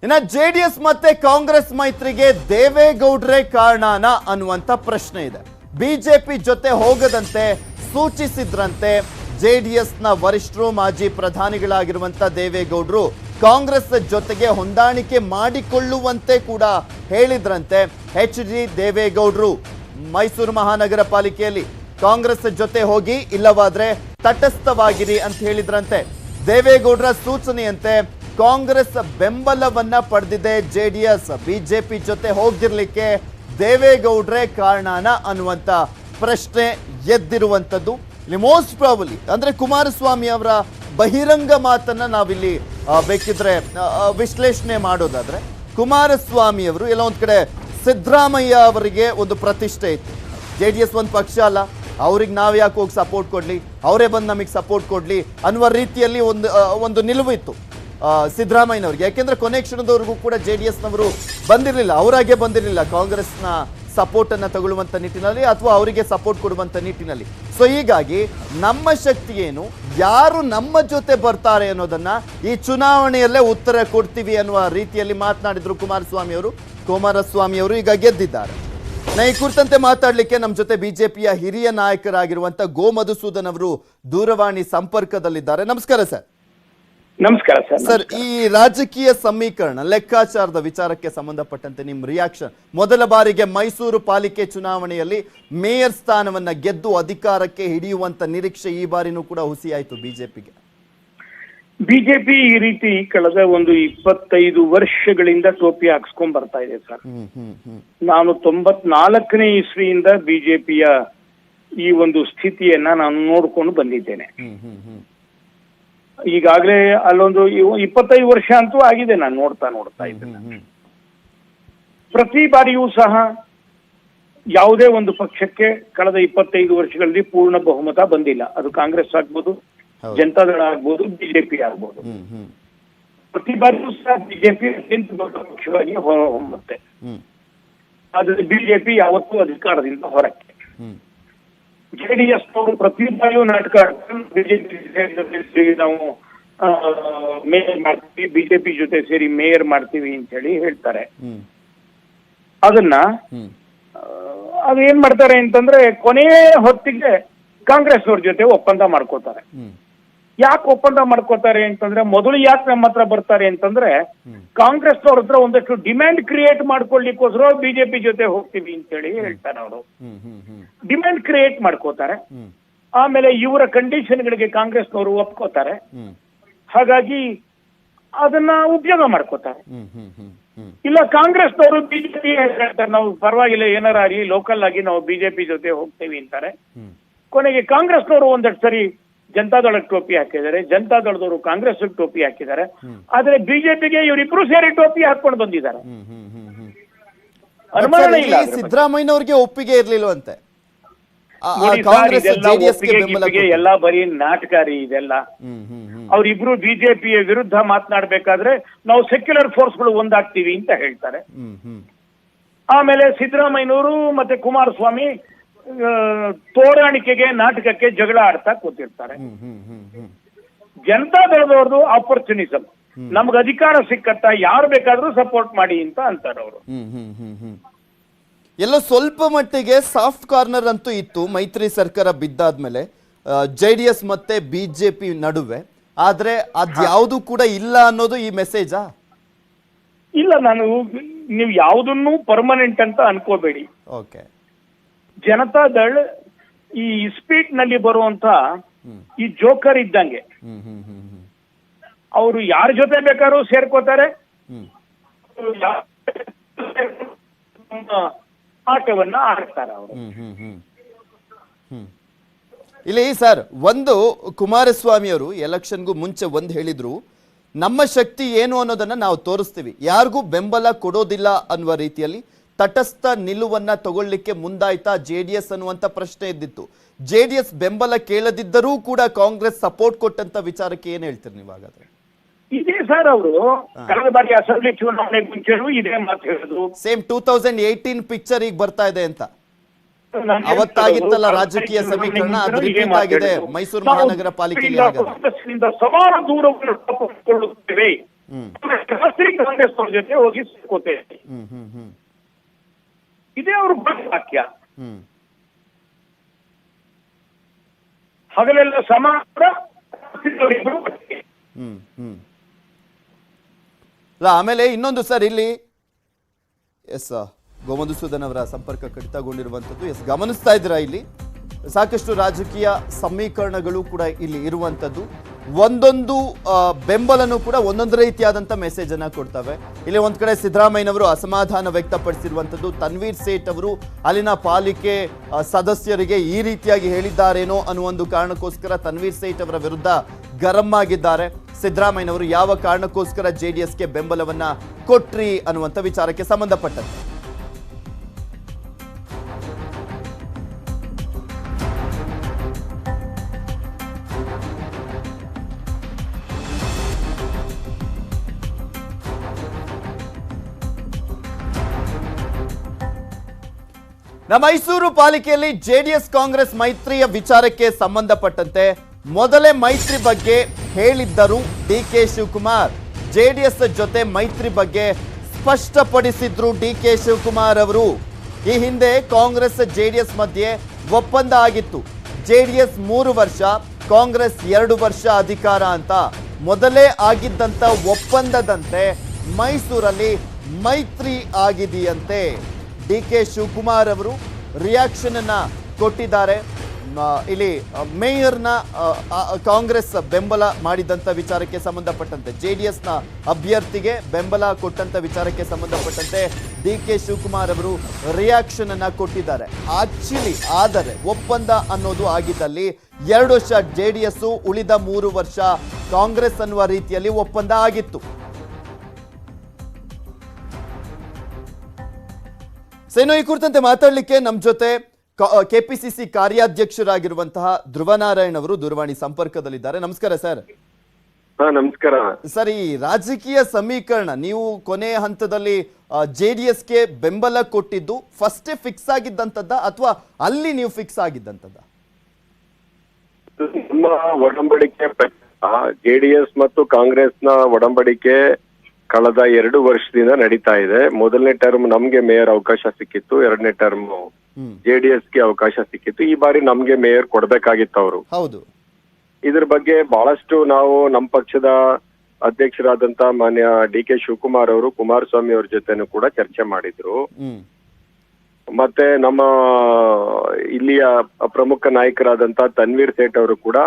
ಇನ್ನ ಜೆ ಡಿ ಎಸ್ ಮತ್ತೆ ಕಾಂಗ್ರೆಸ್ ಮೈತ್ರಿಗೆ ದೇವೇಗೌಡ್ರೇ ಕಾರಣನ ಅನ್ನುವಂಥ ಪ್ರಶ್ನೆ ಇದೆ. ಬಿಜೆಪಿ ಜೊತೆ ಹೋಗದಂತೆ ಸೂಚಿಸಿದ್ರಂತೆ ಜೆ ಡಿ ಎಸ್ನ ವರಿಷ್ಠರು, ಮಾಜಿ ಪ್ರಧಾನಿಗಳಾಗಿರುವಂತ ದೇವೇಗೌಡರು ಕಾಂಗ್ರೆಸ್ ಜೊತೆಗೆ ಹೊಂದಾಣಿಕೆ ಮಾಡಿಕೊಳ್ಳುವಂತೆ ಕೂಡ ಹೇಳಿದ್ರಂತೆ ಎಚ್ ಡಿ ದೇವೇಗೌಡರು. ಮೈಸೂರು ಮಹಾನಗರ ಪಾಲಿಕೆಯಲ್ಲಿ ಕಾಂಗ್ರೆಸ್ ಜೊತೆ ಹೋಗಿ ಇಲ್ಲವಾದ್ರೆ ತಟಸ್ಥವಾಗಿರಿ ಅಂತ ಹೇಳಿದ್ರಂತೆ. ದೇವೇಗೌಡರ ಸೂಚನೆಯಂತೆ ಕಾಂಗ್ರೆಸ್ ಬೆಂಬಲವನ್ನ ಪಡೆದಿದೆ ಜೆಡಿಎಸ್. ಬಿಜೆಪಿ ಜೊತೆ ಹೋಗಿರ್ಲಿಕ್ಕೆ ದೇವೇಗೌಡ್ರೆ ಕಾರಣನ ಅನ್ನುವಂತ ಪ್ರಶ್ನೆ ಎದ್ದಿರುವಂತದ್ದು. ಇಲ್ಲಿ ಮೋಸ್ಟ್ ಪ್ರಾಬಲಿ ಅಂದ್ರೆ ಕುಮಾರಸ್ವಾಮಿ ಅವರ ಬಹಿರಂಗ ಮಾತನ್ನ ನಾವಿಲ್ಲಿ ಬೇಕಿದ್ರೆ ವಿಶ್ಲೇಷಣೆ ಮಾಡೋದಾದ್ರೆ ಕುಮಾರಸ್ವಾಮಿ ಅವರು ಎಲ್ಲ ಒಂದ್ ಕಡೆ ಸಿದ್ದರಾಮಯ್ಯ ಅವರಿಗೆ ಒಂದು ಪ್ರತಿಷ್ಠೆ ಇತ್ತು. ಜೆ ಡಿ ಎಸ್ ಒಂದು ಪಕ್ಷ ಅಲ್ಲ. ಅವ್ರಿಗೆ ನಾವು ಯಾಕೆ ಹೋಗಿ ಸಪೋರ್ಟ್ ಕೊಡ್ಲಿ? ಅವರೇ ಬಂದು ನಮಗೆ ಸಪೋರ್ಟ್ ಕೊಡ್ಲಿ ಅನ್ನುವ ರೀತಿಯಲ್ಲಿ ಒಂದು ಒಂದು ನಿಲುವು ಇತ್ತು ಸಿದ್ದರಾಮಯ್ಯನವ್ರಿಗೆ. ಯಾಕೆಂದ್ರೆ ಕೊನೆ ಕ್ಷಣದವರೆಗೂ ಕೂಡ ಜೆ ಡಿ ಎಸ್ನವರು ಬಂದಿರಲಿಲ್ಲ. ಅವರಾಗೆ ಬಂದಿರಲಿಲ್ಲ. ಕಾಂಗ್ರೆಸ್ನ ಸಪೋರ್ಟ್ ಅನ್ನ ತಗೊಳ್ಳುವಂತ ನಿಟ್ಟಿನಲ್ಲಿ ಅಥವಾ ಅವರಿಗೆ ಸಪೋರ್ಟ್ ಕೊಡುವಂತ ನಿಟ್ಟಿನಲ್ಲಿ. ಸೊ ಹೀಗಾಗಿ ನಮ್ಮ ಶಕ್ತಿ ಏನು? ಯಾರು ನಮ್ಮ ಜೊತೆ ಬರ್ತಾರೆ ಅನ್ನೋದನ್ನ ಈ ಚುನಾವಣೆಯಲ್ಲೇ ಉತ್ತರ ಕೊಡ್ತೀವಿ ಅನ್ನುವ ರೀತಿಯಲ್ಲಿ ಮಾತನಾಡಿದ್ರು ಕುಮಾರಸ್ವಾಮಿ ಅವರು. ಕುಮಾರಸ್ವಾಮಿ ಅವರು ಈಗ ಗೆದ್ದಿದ್ದಾರೆ. ಈ ಕುರಿತಂತೆ ಮಾತಾಡಲಿಕ್ಕೆ ನಮ್ಮ ಜೊತೆ ಬಿಜೆಪಿಯ ಹಿರಿಯ ನಾಯಕರಾಗಿರುವಂತ ಗೋ ಮಧುಸೂದನ್ ಅವರು ದೂರವಾಣಿ ಸಂಪರ್ಕದಲ್ಲಿದ್ದಾರೆ. ನಮಸ್ಕಾರ ಸರ್. ನಮಸ್ಕಾರ ಸರ್ ಸರ್ ಈ ರಾಜಕೀಯ ಸಮೀಕರಣ ಲೆಕ್ಕಾಚಾರದ ವಿಚಾರಕ್ಕೆ ಸಂಬಂಧಪಟ್ಟಂತೆ ನಿಮ್ಮ ರಿಯಾಕ್ಷನ್ ಮೊದಲ ಬಾರಿಗೆ ಮೈಸೂರು ಪಾಲಿಕೆ ಚುನಾವಣೆಯಲ್ಲಿ ಮೇಯರ್ ಸ್ಥಾನವನ್ನ ಗೆದ್ದು ಅಧಿಕಾರಕ್ಕೆ ಹಿಡಿಯುವಂತ ನಿರೀಕ್ಷೆ ಈ ಬಾರಿನೂ ಕೂಡ ಹುಸಿಯಾಯಿತು ಬಿಜೆಪಿಗೆ. ಬಿಜೆಪಿ ಈ ರೀತಿ ಕಳೆದ ಒಂದು ಇಪ್ಪತ್ತೈದು ವರ್ಷಗಳಿಂದ ಟೋಪಿ ಹಾಕ್ಸ್ಕೊಂಡ್ ಬರ್ತಾ ಇದೆ ಸರ್. ನಾನು ತೊಂಬತ್ನಾಲ್ಕನೇ ಇಸ್ವಿಯಿಂದ ಬಿಜೆಪಿಯ ಈ ಒಂದು ಸ್ಥಿತಿಯನ್ನ ನಾನು ನೋಡ್ಕೊಂಡು ಬಂದಿದ್ದೇನೆ. ಈಗಾಗಲೇ ಅಲ್ಲೊಂದು ಇಪ್ಪತ್ತೈದು ವರ್ಷ ಅಂತೂ ಆಗಿದೆ ನಾನು ನೋಡ್ತಾ ನೋಡ್ತಾ ಇದ್ದೇನೆ ಪ್ರತಿ ಬಾರಿಯೂ ಸಹ ಯಾವುದೇ ಒಂದು ಪಕ್ಷಕ್ಕೆ ಕಳೆದ ಇಪ್ಪತ್ತೈದು ವರ್ಷಗಳಲ್ಲಿ ಪೂರ್ಣ ಬಹುಮತ ಬಂದಿಲ್ಲ. ಅದು ಕಾಂಗ್ರೆಸ್ ಆಗ್ಬೋದು ಜನತಾ ಜನತಾದಳ ಆಗ್ಬೋದು ಬಿಜೆಪಿ ಆಗ್ಬೋದು. ಪ್ರತಿ ಬಾರಿಯೂ ಸಹ ಬಿಜೆಪಿ ಅತ್ಯಂತ ದೊಡ್ಡ ಪಕ್ಷವಾಗಿ ಹೊರಹೊಮ್ಮುತ್ತೆ ಹ್ಮ್. ಆದ್ರೆ ಬಿಜೆಪಿ ಯಾವತ್ತೂ ಅಧಿಕಾರದಿಂದ ಹೊರಕ್ಕೆ. ಹ್ಮ್ ಜೆಡಿಎಸ್ ಅವರು ಪ್ರತಿ ಬಾರಿಯೂ ನಾಟಕ ಬಿಜೆಪಿ ಜೊತೆ ಸೇರಿ ನಾವು ಆ, ಮೇಯರ್ ಮಾಡ್ತೀವಿ. ಬಿಜೆಪಿ ಜೊತೆ ಸೇರಿ ಮೇಯರ್ ಮಾಡ್ತೀವಿ ಅಂತ ಹೇಳಿ ಹೇಳ್ತಾರೆ. ಅದನ್ನ ಅದೇನ್ ಮಾಡ್ತಾರೆ ಅಂತಂದ್ರೆ ಕೊನೆಯ ಹೊತ್ತಿಗೆ ಕಾಂಗ್ರೆಸ್ ಅವ್ರ ಜೊತೆ ಒಪ್ಪಂದ ಮಾಡ್ಕೋತಾರೆ ಯಾಕೆ ಒಪ್ಪಂದ ಮಾಡ್ಕೋತಾರೆ ಅಂತಂದ್ರೆ ಮೊದಲು ಯಾಕೆ ನಮ್ಮ ಹತ್ರ ಬರ್ತಾರೆ ಅಂತಂದ್ರೆ ಕಾಂಗ್ರೆಸ್ ಅವ್ರ ಹತ್ರ ಒಂದಷ್ಟು ಡಿಮ್ಯಾಂಡ್ ಕ್ರಿಯೇಟ್ ಮಾಡ್ಕೊಳ್ಳಿಕ್ಕೋಸ್ಕರ ಬಿಜೆಪಿ ಜೊತೆ ಹೋಗ್ತೀವಿ ಅಂತೇಳಿ ಹೇಳ್ತಾರೆ ಅವರು. ಡಿಮ್ಯಾಂಡ್ ಕ್ರಿಯೇಟ್ ಮಾಡ್ಕೋತಾರೆ. ಆಮೇಲೆ ಇವರ ಕಂಡೀಷನ್ಗಳಿಗೆ ಕಾಂಗ್ರೆಸ್ನವರು ಒಪ್ಕೋತಾರೆ. ಹಾಗಾಗಿ ಅದನ್ನ ಉಪಯೋಗ ಮಾಡ್ಕೋತಾರೆ. ಇಲ್ಲ ಕಾಂಗ್ರೆಸ್ ಕಾಂಗ್ರೆಸ್ನವರು ಬಿಜೆಪಿ ಹೇಳ್ತಾರೆ ನಾವು ಪರವಾಗಿಲ್ಲ ಏನಾರ ಆಗಲಿ ಲೋಕಲ್ ಆಗಿ ನಾವು ಬಿಜೆಪಿ ಜೊತೆ ಹೋಗ್ತೀವಿ ಅಂತಾರೆ. ಕೊನೆಗೆ ಕಾಂಗ್ರೆಸ್ನವರು ಒಂದಷ್ಟು ಸರಿ ಜನತಾದಳಕ್ಕೆ ಟೋಪಿ ಹಾಕಿದ್ದಾರೆ ಜನತಾದಳದವರು ಕಾಂಗ್ರೆಸ್ ಟೋಪಿ ಹಾಕಿದ್ದಾರೆ. ಆದ್ರೆ ಬಿಜೆಪಿಗೆ ಇವರಿಬ್ರು ಸೇರಿ ಟೋಪಿ ಹಾಕೊಂಡು ಬಂದಿದ್ದಾರೆ. ಅನುಮಾನ ಇಲ್ಲ ಸಿದ್ಧರಾಮಯ್ಯನವರಿಗೆ ಒಪ್ಪಿಗೆ ಇರ್ಲಿಲ್ವಂತೆ. ಎಲ್ಲ ಬರೀ ನಾಟಕಾರಿ ಇದೆಲ್ಲ. ಅವರಿಬ್ರು ಬಿಜೆಪಿಯ ವಿರುದ್ಧ ಮಾತನಾಡ್ಬೇಕಾದ್ರೆ ನಾವು ಸೆಕ್ಯುಲರ್ ಫೋರ್ಸ್ಗಳು ಒಂದಾಗ್ತೀವಿ ಅಂತ ಹೇಳ್ತಾರೆ. ಆಮೇಲೆ ಸಿದ್ದರಾಮಯ್ಯನವರು ಮತ್ತೆ ಕುಮಾರಸ್ವಾಮಿ ತೋರಾಣಿಕೆಗೆ ನಾಟಕಕ್ಕೆ ಜಗಳ ಆಡ್ತಾ ಕೂತಿರ್ತಾರೆ. ಜನತಾದಳದವ್ರದ್ದು ಆಪರ್ಚುನಿಸಮ್ ನಮ್ಗೆ ಅಧಿಕಾರ ಸಿಕ್ಕತ್ತ ಯಾರು ಬೇಕಾದ್ರೂ ಸಪೋರ್ಟ್ ಮಾಡಿ ಅಂತ ಅಂತಾರೆ ಅವರು. ಎಲ್ಲೋ ಸ್ವಲ್ಪ ಮಟ್ಟಿಗೆ ಸಾಫ್ಟ್ ಕಾರ್ನರ್ ಅಂತೂ ಇತ್ತು. ಮೈತ್ರಿ ಸರ್ಕಾರ ಬಿದ್ದಾದ್ಮೇಲೆ ಜೆ ಡಿ ಎಸ್ ಮತ್ತೆ ಬಿಜೆಪಿ ನಡುವೆ. ಆದ್ರೆ ಅದ್ಯಾವುದು ಕೂಡ ಇಲ್ಲ ಅನ್ನೋದು ಈ ಮೆಸೇಜಾ ಇಲ್ಲ ನಾನು ನೀವು ಯಾವುದನ್ನು ಪರ್ಮನೆಂಟ್ ಅಂತ ಅನ್ಕೋಬೇಡಿ. ಓಕೆ ಜನತಾದಳ್ ಈ ಸ್ಪೀಟ್ನಲ್ಲಿ ಬರುವಂತ ಈ ಜೋಕರ್ ಇದ್ದಂಗೆ. ಅವರು ಯಾರ ಜೊತೆ ಬೇಕಾದ್ರೂ ಸೇರ್ಕೋತಾರೆ. ಆಟವನ್ನ ಆಡ್ತಾರೆ ಅವರು. ಇಲ್ಲಿ ಸರ್ ಒಂದು ಕುಮಾರಸ್ವಾಮಿ ಅವರು ಎಲೆಕ್ಷನ್ಗೂ ಮುಂಚೆ ಒಂದು ಹೇಳಿದ್ರು ನಮ್ಮ ಶಕ್ತಿ ಏನು ಅನ್ನೋದನ್ನ ನಾವು ತೋರಿಸ್ತೀವಿ. ಯಾರಿಗೂ ಬೆಂಬಲ ಕೊಡೋದಿಲ್ಲ ಅನ್ನುವ ರೀತಿಯಲ್ಲಿ ತಟಸ್ಥ ನಿಲುವನ್ನ ತಗೊಳ್ಳಿಕ್ಕೆ ಮುಂದಾಯ್ತಾ ಜೆ ಡಿ ಎಸ್ ಅನ್ನುವಂಥ ಪ್ರಶ್ನೆ ಇದ್ದಿತ್ತು ಜೆ ಡಿ ಎಸ್ ಬೆಂಬಲ ಕೇಳದಿದ್ದರೂ ಕೂಡ ಕಾಂಗ್ರೆಸ್ ಸಪೋರ್ಟ್ ಕೊಟ್ಟಂತ ವಿಚಾರಕ್ಕೆ ಏನ್ ಹೇಳ್ತೀರಿ ನೀವು ಹಾಗಾದ್ರೆ? ಇದೇ ಸರ್ ಅವರು. ಕಳೆದ ಬಾರಿ ಅಸೆಂಬ್ಲಿ ಚುನಾವಣೆ ಮುಂಚೆನೂ ಇದೇ ಮಾತು ಹೇಳಿದ್ರು. Same two thousand eighteen picture ಈಗ ಬರ್ತಾ ಇದೆ ಅಂತ. ಅವತ್ತಾಗಿತ್ತಲ್ಲ ರಾಜಕೀಯ ಸಮೀಕರಣ, ಅದು ಚುನಾವಣೆ ಆಗಿದೆ. ಮೈಸೂರು ಮಹಾನಗರ ಪಾಲಿಕೆಯಲ್ಲಿ ಸಮಾನ ದೂರವನ್ನು ಕಾಂಗ್ರೆಸ್ ಜೊತೆ ಹೋಗಿ ಸಿಕ್ಕೋತೇವೆ ಹ್ಮ್ ಹ್ಮ್ ಹ್ಮ್. ಇದೇ ಅವ್ರ ವಾಕ್ಯ. ಹಗಲೆಲ್ಲ ಸಮಾನ ಅಲ್ಲ ಆಮೇಲೆ ಇನ್ನೊಂದು ಸರ್ ಇಲ್ಲಿ ಎಸ್ ಗೋಮಧುಸೂದನ್ ಅವರ ಸಂಪರ್ಕ ಕಡಿತಗೊಂಡಿರುವಂಥದ್ದು. ಎಸ್ ಗಮನಿಸ್ತಾ ಇದ್ದೀರಾ ಇಲ್ಲಿ? ಸಾಕಷ್ಟು ರಾಜಕೀಯ ಸಮೀಕರಣಗಳು ಕೂಡ ಇಲ್ಲಿ ಇರುವಂಥದ್ದು. ಒಂದೊಂದು ಬೆಂಬಲನೂ ಕೂಡ ಒಂದೊಂದು ರೀತಿಯಾದಂಥ ಮೆಸೇಜ್ ಅನ್ನ ಕೊಡ್ತವೆ. ಇಲ್ಲಿ ಒಂದು ಕಡೆ ಸಿದ್ದರಾಮಯ್ಯನವರು ಅಸಮಾಧಾನ ವ್ಯಕ್ತಪಡಿಸಿರುವಂಥದ್ದು ತನ್ವೀರ್ ಸೇಠ್ ಅವರು ಅಲ್ಲಿನ ಪಾಲಿಕೆ ಸದಸ್ಯರಿಗೆ ಈ ರೀತಿಯಾಗಿ ಹೇಳಿದ್ದಾರೇನೋ ಅನ್ನುವ ಒಂದು ಕಾರಣಕ್ಕೋಸ್ಕರ ತನ್ವೀರ್ ಸೇಠ್ ಅವರ ವಿರುದ್ಧ ಗರಂ ಆಗಿದ್ದಾರೆ. ಸಿದ್ದರಾಮಯ್ಯನವರು ಯಾವ ಕಾರಣಕ್ಕೋಸ್ಕರ ಜೆ ಡಿ ಎಸ್ಗೆ ಬೆಂಬಲವನ್ನ ಕೊಟ್ರಿ ಅನ್ನುವಂಥ ವಿಚಾರಕ್ಕೆ ಸಂಬಂಧಪಟ್ಟಂತೆ ಮೈಸೂರು ಪಾಲಿಕೆಯಲ್ಲಿ ಜೆಡಿಎಸ್ ಕಾಂಗ್ರೆಸ್ ಮೈತ್ರಿಯ ವಿಚಾರಕ್ಕೆ ಸಂಬಂಧಪಟ್ಟಂತೆ ಮೊದಲೇ ಮೈತ್ರಿ ಬಗ್ಗೆ ಹೇಳಿದ್ದರು ಡಿ ಕೆ ಶಿವಕುಮಾರ್. ಜೆಡಿಎಸ್ ಜೊತೆ ಮೈತ್ರಿ ಬಗ್ಗೆ ಸ್ಪಷ್ಟಪಡಿಸಿದ್ರು ಡಿ ಕೆ ಶಿವಕುಮಾರ್ ಅವರು. ಈ ಹಿಂದೆ ಕಾಂಗ್ರೆಸ್ ಜೆಡಿಎಸ್ ಮಧ್ಯೆ ಒಪ್ಪಂದ ಆಗಿತ್ತು. ಜೆಡಿಎಸ್ ಮೂರು ವರ್ಷ, ಕಾಂಗ್ರೆಸ್ ಎರಡು ವರ್ಷ ಅಧಿಕಾರ ಅಂತ. ಮೊದಲೇ ಆಗಿದ್ದಂತ ಒಪ್ಪಂದದಂತೆ ಮೈಸೂರಲ್ಲಿ ಮೈತ್ರಿ ಆಗಿದೆಯಂತೆ. ಡಿ ಕೆ ಶಿವಕುಮಾರ್ ಅವರು ರಿಯಾಕ್ಷನ್ ಅನ್ನ ಕೊಟ್ಟಿದ್ದಾರೆ. ಇಲ್ಲಿ ಮೇಯರ್ನ ಕಾಂಗ್ರೆಸ್ ಬೆಂಬಲ ಮಾಡಿದಂತ ವಿಚಾರಕ್ಕೆ ಸಂಬಂಧಪಟ್ಟಂತೆ, ಜೆ ಡಿ ಎಸ್ನ ಅಭ್ಯರ್ಥಿಗೆ ಬೆಂಬಲ ಕೊಟ್ಟಂತ ವಿಚಾರಕ್ಕೆ ಸಂಬಂಧಪಟ್ಟಂತೆ ಡಿ ಕೆ ಶಿವಕುಮಾರ್ ಅವರು ರಿಯಾಕ್ಷನ್ ಅನ್ನ ಕೊಟ್ಟಿದ್ದಾರೆ. ಆಕ್ಚುಲಿ, ಆದರೆ, ಒಪ್ಪಂದ ಅನ್ನೋದು ಆಗಿದ್ದಲ್ಲಿ ಎರಡು ವರ್ಷ ಜೆ ಡಿ ಎಸ್ ಉಳಿದ ಮೂರು ವರ್ಷ ಕಾಂಗ್ರೆಸ್ ಅನ್ನುವ ರೀತಿಯಲ್ಲಿ ಒಪ್ಪಂದ ಆಗಿತ್ತು. ಸೇನು ಈ ಕುರಿತಂತೆ ಮಾತಾಡಲಿಕ್ಕೆ ನಮ್ಮ ಜೊತೆ ಕೆಪಿಸಿಸಿ ಕಾರ್ಯಾಧ್ಯಕ್ಷರಾಗಿರುವಂತಹ ಧ್ರುವನಾರಾಯಣ್ ಅವರು ದೂರವಾಣಿ ಸಂಪರ್ಕದಲ್ಲಿದ್ದಾರೆ. ನಮಸ್ಕಾರ ಸರ್. ನಮಸ್ಕಾರ. ಸರ್ ಈ ರಾಜಕೀಯ ಸಮೀಕರಣ ನೀವು ಕೊನೆಯ ಹಂತದಲ್ಲಿ ಜೆ ಡಿ ಎಸ್ಗೆ ಬೆಂಬಲ ಕೊಟ್ಟಿದ್ದು ಫಸ್ಟ್ ಫಿಕ್ಸ್ ಆಗಿದ್ದಂಥದ್ದ ಅಥವಾ ಅಲ್ಲಿ ನೀವು ಫಿಕ್ಸ್ ಆಗಿದ್ದಂಥದ್ದ? ನಮ್ಮ ಒಡಂಬಡಿಕೆ ಜೆಡಿಎಸ್ ಮತ್ತು ಕಾಂಗ್ರೆಸ್ನ ಒಡಂಬಡಿಕೆ ಕಳೆದ ಎರಡು ವರ್ಷದಿಂದ ನಡೀತಾ ಇದೆ. ಮೊದಲನೇ ಟರ್ಮ್ ನಮ್ಗೆ ಮೇಯರ್ ಅವಕಾಶ ಸಿಕ್ಕಿತ್ತು ಎರಡನೇ ಟರ್ಮ್ ಜೆಡಿಎಸ್ಗೆ ಅವಕಾಶ ಸಿಕ್ಕಿತ್ತು. ಈ ಬಾರಿ ನಮ್ಗೆ ಮೇಯರ್ ಕೊಡ್ಬೇಕಾಗಿತ್ತು ಅವರು. ಹೌದು. ಇದ್ರ ಬಗ್ಗೆ ಬಹಳಷ್ಟು ನಾವು ನಮ್ಮ ಪಕ್ಷದ ಅಧ್ಯಕ್ಷರಾದಂತ ಮಾನ್ಯ ಡಿ ಕೆ ಶಿವಕುಮಾರ್ ಅವರು ಕುಮಾರಸ್ವಾಮಿ ಅವ್ರ ಜೊತೆನೂ ಕೂಡ ಚರ್ಚೆ ಮಾಡಿದ್ರು. ಮತ್ತೆ ನಮ್ಮ ಇಲ್ಲಿಯ ಪ್ರಮುಖ ನಾಯಕರಾದಂತಹ ತನ್ವೀರ್ ಸೇಠ್ ಅವರು ಕೂಡ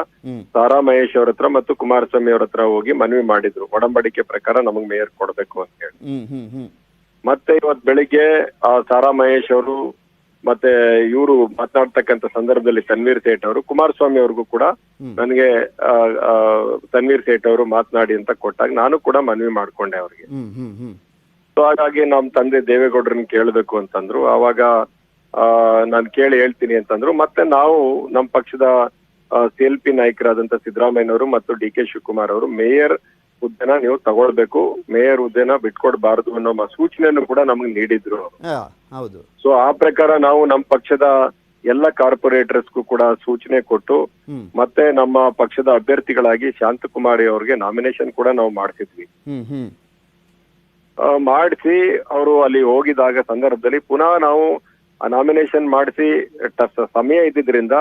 ಸಾರಾ ಮಹೇಶ್ ಅವ್ರ ಹತ್ರ ಮತ್ತು ಕುಮಾರಸ್ವಾಮಿ ಅವ್ರ ಹತ್ರ ಹೋಗಿ ಮನವಿ ಮಾಡಿದ್ರು. ಒಡಂಬಡಿಕೆ ಪ್ರಕಾರ ನಮಗ್ ಮೇಯರ್ ಕೊಡ್ಬೇಕು ಅಂತ ಹೇಳಿ. ಮತ್ತೆ ಇವತ್ ಬೆಳಿಗ್ಗೆ ಆ ಸಾರಾ ಮಹೇಶ್ ಅವರು ಮತ್ತೆ ಇವರು ಮಾತನಾಡ್ತಕ್ಕಂತ ಸಂದರ್ಭದಲ್ಲಿ ತನ್ವೀರ್ ಸೇಠ್ ಅವರು ಕುಮಾರಸ್ವಾಮಿ ಅವ್ರಿಗೂ ಕೂಡ ನನ್ಗೆ ತನ್ವೀರ್ ಸೇಠ್ ಅವರು ಮಾತನಾಡಿ ಅಂತ ಕೊಟ್ಟಾಗ ನಾನು ಕೂಡ ಮನವಿ ಮಾಡ್ಕೊಂಡೆ ಅವ್ರಿಗೆ. ಸೊ ಹಾಗಾಗಿ ನಮ್ ತಂದೆ ದೇವೇಗೌಡರನ್ನ ಕೇಳಬೇಕು ಅಂತಂದ್ರು. ಅವಾಗ ಆ ನಾನ್ ಕೇಳಿ ಹೇಳ್ತೀನಿ ಅಂತಂದ್ರು. ಮತ್ತೆ ನಾವು ನಮ್ಮ ಪಕ್ಷದ ಸಿ ಎಲ್ ಪಿ ನಾಯಕರಾದಂತ ಸಿದ್ದರಾಮಯ್ಯನವರು ಮತ್ತು ಡಿ ಕೆ ಶಿವಕುಮಾರ್ ಅವರು ಮೇಯರ್ ಹುದ್ದೆನ ನೀವು ತಗೊಳ್ಬೇಕು. ಮೇಯರ್ ಹುದ್ದೆನ ಬಿಟ್ಕೊಡ್ಬಾರ್ದು ಅನ್ನೋ ಸೂಚನೆಯನ್ನು ಕೂಡ ನಮ್ಗೆ ನೀಡಿದ್ರು ಹೌದು. ಸೊ ಆ ಪ್ರಕಾರ ನಾವು ನಮ್ಮ ಪಕ್ಷದ ಎಲ್ಲ ಕಾರ್ಪೊರೇಟರ್ಸ್ಗೂ ಕೂಡ ಸೂಚನೆ ಕೊಟ್ಟು ಮತ್ತೆ ನಮ್ಮ ಪಕ್ಷದ ಅಭ್ಯರ್ಥಿಗಳಾಗಿ ಶಾಂತಕುಮಾರಿ ಅವ್ರಿಗೆ ನಾಮಿನೇಷನ್ ಕೂಡ ನಾವು ಮಾಡಿಸಿದ್ವಿ. ಹ್ಮ್. ಮಾಡಿಸಿ ಅವರು ಅಲ್ಲಿ ಹೋಗಿದಾಗ ಸಂದರ್ಭದಲ್ಲಿ ಪುನಃ ನಾವು ನಾಮಿನೇಷನ್ ಮಾಡಿಸಿ ಸಮಯ ಇದ್ದಿದ್ರಿಂದ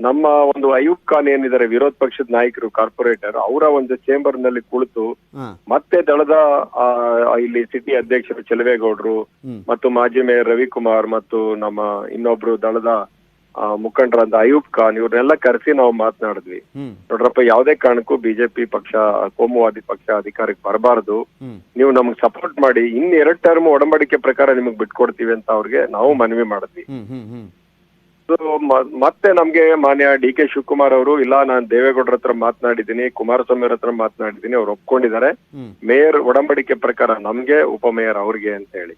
ನಮ್ಮ ಒಂದು ಅಯೂಬ್ ಖಾನ್ ಏನಿದ್ದಾರೆ ವಿರೋಧ ಪಕ್ಷದ ನಾಯಕರು ಕಾರ್ಪೊರೇಟರ್ ಅವರ ಒಂದು ಚೇಂಬರ್ನಲ್ಲಿ ಕುಳಿತು ಮತ್ತೆ ದಳದ ಆ, ಇಲ್ಲಿ ಸಿಟಿ ಅಧ್ಯಕ್ಷರು ಚೆಲುವೇಗೌಡರು ಮತ್ತು ಮಾಜಿ ಮೇಯರ್ ರವಿಕುಮಾರ್ ಮತ್ತು ನಮ್ಮ ಇನ್ನೊಬ್ರು ದಳದ ಮುಖಂಡರಾದ ಅಯೂಬ್ ಖಾನ್ ಇವ್ರನ್ನೆಲ್ಲ ಕರೆಸಿ ನಾವು ಮಾತನಾಡಿದ್ವಿ. ನೋಡ್ರಪ್ಪ ಯಾವುದೇ ಕಾರಣಕ್ಕೂ ಬಿಜೆಪಿ ಪಕ್ಷ ಕೋಮುವಾದಿ ಪಕ್ಷ ಅಧಿಕಾರಕ್ಕೆ ಬರಬಾರದು. ನೀವು ನಮ್ಗೆ ಸಪೋರ್ಟ್ ಮಾಡಿ ಇನ್ ಎರಡ್ ಟರ್ಮ್ ಒಡಂಬಡಿಕೆ ಪ್ರಕಾರ ನಿಮಗೆ ಬಿಟ್ಕೊಡ್ತೀವಿ ಅಂತ ಅವ್ರಿಗೆ ನಾವು ಮನವಿ ಮಾಡಿದ್ವಿ. ಮತ್ತೆ ನಮ್ಗೆ ಮಾನ್ಯ ಡಿ ಕೆ ಶಿವಕುಮಾರ್ ಅವರು ಇಲ್ಲ ನಾನು ದೇವೇಗೌಡರ ಹತ್ರ ಮಾತನಾಡಿದ್ದೀನಿ ಕುಮಾರಸ್ವಾಮಿ ಅವ್ರ ಹತ್ರ ಮಾತನಾಡಿದ್ದೀನಿ ಅವ್ರು ಒಪ್ಕೊಂಡಿದ್ದಾರೆ. ಮೇಯರ್ ಒಡಂಬಡಿಕೆ ಪ್ರಕಾರ ನಮ್ಗೆ ಉಪಮೇಯರ್ ಅವ್ರಿಗೆ ಅಂತ ಹೇಳಿ.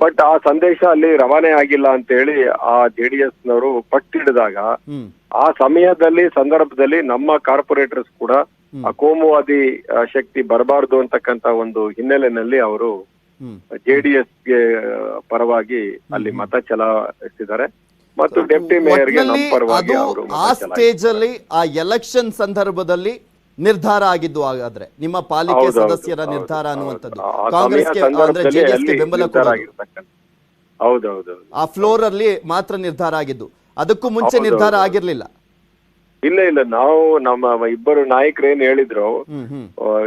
ಬಟ್ ಆ ಸಂದೇಶ ಅಲ್ಲಿ ರವಾನೆ ಆಗಿಲ್ಲ ಅಂತ ಹೇಳಿ ಆ ಜೆಡಿಎಸ್ ನವರು ಪಟ್ಟಿಡಿದಾಗ ಆ ಸಮಯದಲ್ಲಿ ಸಂದರ್ಭದಲ್ಲಿ ನಮ್ಮ ಕಾರ್ಪೊರೇಟರ್ಸ್ ಕೂಡ ಆ ಕೋಮುವಾದಿ ಶಕ್ತಿ ಬರಬಾರದು ಅಂತಕ್ಕಂತ ಒಂದು ಹಿನ್ನೆಲೆಯಲ್ಲಿ ಅವರು ಜೆಡಿಎಸ್ಗೆ ಪರವಾಗಿ ಅಲ್ಲಿ ಮತ ಚಲಾಯಿಸಿದ್ದಾರೆ ಮತ್ತು ಡೆಪ್ಟಿ ಮೇಯರ್ಗೆ ನಮ್ಮ ಪರವಾಗಿ ಅವರು ಆ ಸ್ಟೇಜ್ ಅಲ್ಲಿ ಆ ಎಲೆಕ್ಷನ್ ಸಂದರ್ಭದಲ್ಲಿ ನಿರ್ಧಾರ ಆಗಿದ್ದು ಹಾಗಾದ್ರೆ. ನಿಮ್ಮ ಪಾಲಿಕೆ ಸದಸ್ಯರ ನಿರ್ಧಾರ. ಅನ್ನುವಂಥದ್ದು. ಕಾಂಗ್ರೆಸ್ಗೆ ಅಂದ್ರೆ ಜೆಡಿಎಸ್ಗೆ ಬೆಂಬಲ ಹೌದೌದು ಆ ಫ್ಲೋರ್ ಅಲ್ಲಿ ಮಾತ್ರ ನಿರ್ಧಾರ ಆಗಿದ್ದು. ಅದಕ್ಕೂ ಮುಂಚೆ ನಿರ್ಧಾರ. ಆಗಿರ್ಲಿಲ್ಲ. ಇಲ್ಲ ಇಲ್ಲ. ನಾವು ನಮ್ಮ ಇಬ್ಬರು ನಾಯಕರು ಏನ್ ಹೇಳಿದ್ರು